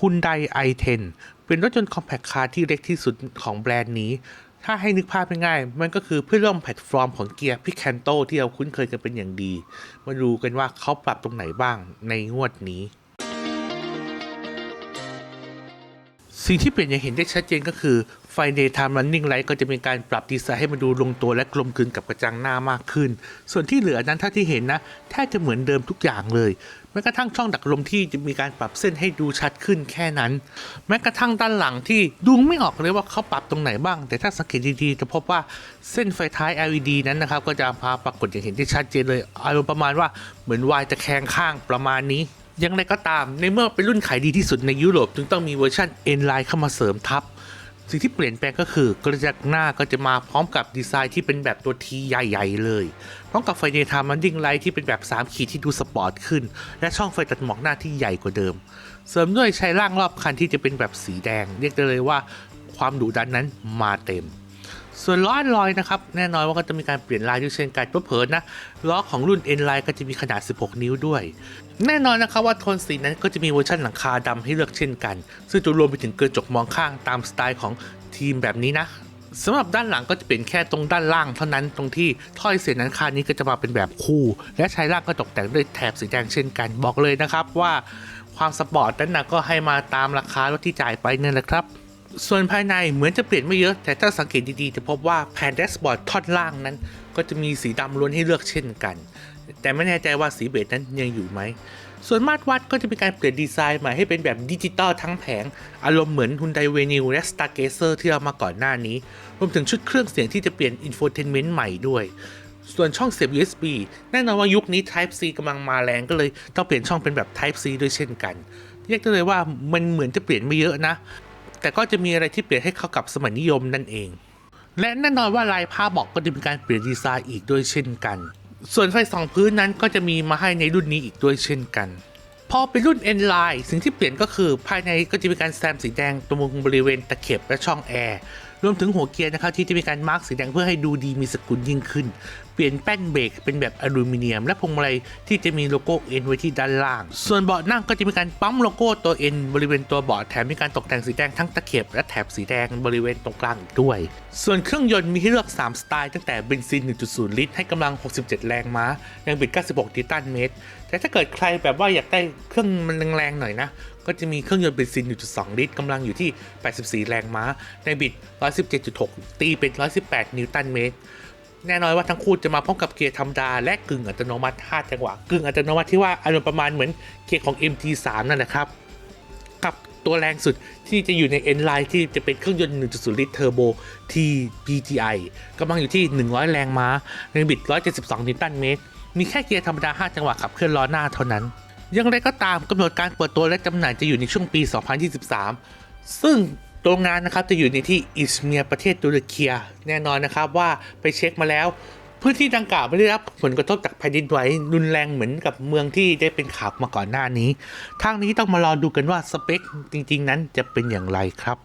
Hyundai i10 เป็นรถยนต์คอมแพคคาร์ที่เล็กที่สุดของแบรนด์นี้ ถ้าให้นึกภาพง่ายๆมันก็คือเพื่อนร่วมแพลตฟอร์มของเกียร์พิคันโตที่เราคุ้นเคยกันเป็นอย่างดี มาดูกันว่าเขาปรับตรงไหนบ้างในงวดนี้สิ่งที่เปลี่ยนอย่างเห็นได้ชัดเจนก็คือ ไฟ Daytime Running Light ก็จะมีการปรับดีไซน์ให้มันดูลงตัวและกลมกลืนกับกระจังหน้ามากขึ้น ส่วนที่เหลือนั้นถ้าที่เห็นนะแทบจะเหมือนเดิมทุกอย่างเลย แม้กระทั่งช่องดักลมที่จะมีการปรับเส้นให้ดูชัดขึ้นแค่นั้น แม้กระทั่งด้านหลังที่ดูไม่ออกเลยว่าเขาปรับตรงไหนบ้าง แต่ถ้าสังเกตดีๆจะพบว่าเส้นไฟท้าย LED นั้นนะครับก็จะพาปรากฏอย่างเห็นได้ชัดเจนเลยอารมณ์ประมาณว่าเหมือนวายตะแคงข้างประมาณนี้อย่างไรก็ตามในเมื่อเป็นรุ่นขายดีที่สุดในยุโรปจึงต้องมีเวอร์ชัน N line เข้ามาเสริมทับ สิ่งที่เปลี่ยนแปลงก็คือกระจังหน้าก็จะมาพร้อมกับดีไซน์ที่เป็นแบบตัวทีใหญ่ๆ เลยพร้อมกับไฟเดย์ไทม์มันดิ้งไลท์ที่เป็นแบบ 3 ขีดที่ดูสปอร์ตขึ้น และช่องไฟตัดหมอกหน้าที่ใหญ่กว่าเดิม เสริมด้วยใช้ร่างรอบคันที่จะเป็นแบบสีแดง เรียกได้เลยว่าความดุดันนั้นมาเต็ม ส่วนล้อลอยนะครับ แน่นอนว่าก็จะมีการเปลี่ยนลายด้วยเช่นกันเผลอๆนะล้อของรุ่น N line ก็จะมีขนาด 16 นิ้วด้วย แน่นอนนะครับว่าโทนสีนั้นก็จะมีเวอร์ชันหลังคาดำให้เลือกเช่นกัน ซึ่งจะรวมไปถึงกระจกมองข้างตามสไตล์ของทีมแบบนี้นะสำหรับด้านหลังก็จะเป็นแค่ตรงด้านล่างเท่านั้นตรงที่ถ้อยเสียนั้นคานี้ก็จะมาเป็นแบบคู่ และใช้ร่างก็ตกแต่งด้วยแถบสีแดงเช่นกันบอกเลยนะครับว่าความสปอร์ตนั้นนะก็ให้มาตามราคารถที่จ่ายไปนั่นแหละครับ ส่วนภายในเหมือนจะเปลี่ยนไม่เยอะ แต่ถ้าสังเกตดีๆ จะพบว่าแผ่นแดชบอร์ดท่อนล่างนั้น ก็จะมีสีดำล้วนให้เลือกเช่นกัน แต่ไม่แน่ใจว่าสีเบจนั้นยังอยู่ไหม ส่วนมาตรวัดก็จะมีการเปลี่ยนดีไซน์ใหม่ให้เป็นแบบดิจิตอลทั้งแผง อารมณ์เหมือน Hyundai Venue และ Stargazer ที่เรามาก่อนหน้านี้ รวมถึงชุดเครื่องเสียงที่จะเปลี่ยน Infotainment ใหม่ด้วยส่วนช่องเสียบ USB แน่นอนว่ายุคนี้ Type C กำลังมาแรงก็เลยต้องเปลี่ยนช่องเป็นแบบ Type C ด้วยเช่นกัน เรียกได้เลยว่ามันเหมือนจะเปลี่ยนไม่เยอะนะ แต่ก็จะมีอะไรที่เปลี่ยนให้เข้ากับสมัยนิยมนั่นเอง และแน่นอนว่าลายผ้าบอกก็จะมีการเปลี่ยนดีไซน์อีกด้วยเช่นกัน ส่วนไฟสองพื้นนั้นก็จะมีมาให้ในรุ่นนี้อีกด้วยเช่นกัน พอเป็นรุ่น N line สิ่งที่เปลี่ยนก็คือภายในก็จะมีการแซมสีแดงตรงบริเวณตะเข็บและช่องแอร์ รวมถึงหัวเกียร์นะครับที่จะมีการมาร์กสีแดงเพื่อให้ดูดีมีสกุลยิ่งขึ้น เปลี่ยนแป้นเบรกเป็นแบบอลูมิเนียม และพวงมาลัยที่จะมีโลโก้ N ไว้ที่ด้านล่าง ส่วนเบาะนั่งก็จะมีการปั๊มโลโก้ตัว N บริเวณตัวเบาะแถมมีการตกแต่งสีแดงทั้งตะเข็บและแถบสีแดงบริเวณตรงกลางอีกด้วย ส่วนเครื่องยนต์มีให้เลือก 3 สไตล์ตั้งแต่เบนซิน 1.0 ลิตร ให้กำลัง 67 แรงม้าแรงบิด 96 นิวตันเมตร แต่ถ้าเกิดใครแบบว่าอยากได้เครื่องมันแรงๆหน่อยนะ ก็จะมีเครื่องยนต์เบนซิน 1.2 ลิตรกำลังอยู่ที่ 84 แรงม้าแรงบิด 117.6 ตีเป็น 118 นิวตันเมตร แน่นอนว่าทั้งคู่จะมาพร้อมกับเกียร์ธรรมดา และกึ่งอัตโนมัติ5จังหวะ กึ่งอัตโนมัติที่ว่าอารมณ์ประมาณเหมือนเกียร์ของ MT3 นั่นแหละครับ กับตัวแรงสุดที่จะอยู่ใน N line ที่จะเป็นเครื่องยนต์ 1.0 ลิตรเทอร์โบ TPGI กำลังอยู่ที่ 100 แรงม้าแรงบิด 172 นิวตันเมตร มีแค่เกียร์ธรรมดา 5 จังหวะขับเคลื่อนล้อหน้าเท่านั้น อย่างไรก็ตามกำหนดการเปิดตัวและจำหน่ายจะอยู่ในช่วงปี 2023 ซึ่งโรงงานนะครับจะอยู่ในที่อิสเมียประเทศตุรกีแน่นอนนะครับว่าไปเช็คมาแล้ว พื้นที่ดังกล่าวไม่ได้รับผลกระทบจากแผ่นดินไหวรุนแรงเหมือนกับเมืองที่ได้เป็นข่าวมาก่อนหน้านี้ ทางนี้ต้องมารอดูกันว่าสเปคจริง ๆ นั้นจะเป็นอย่างไรครับ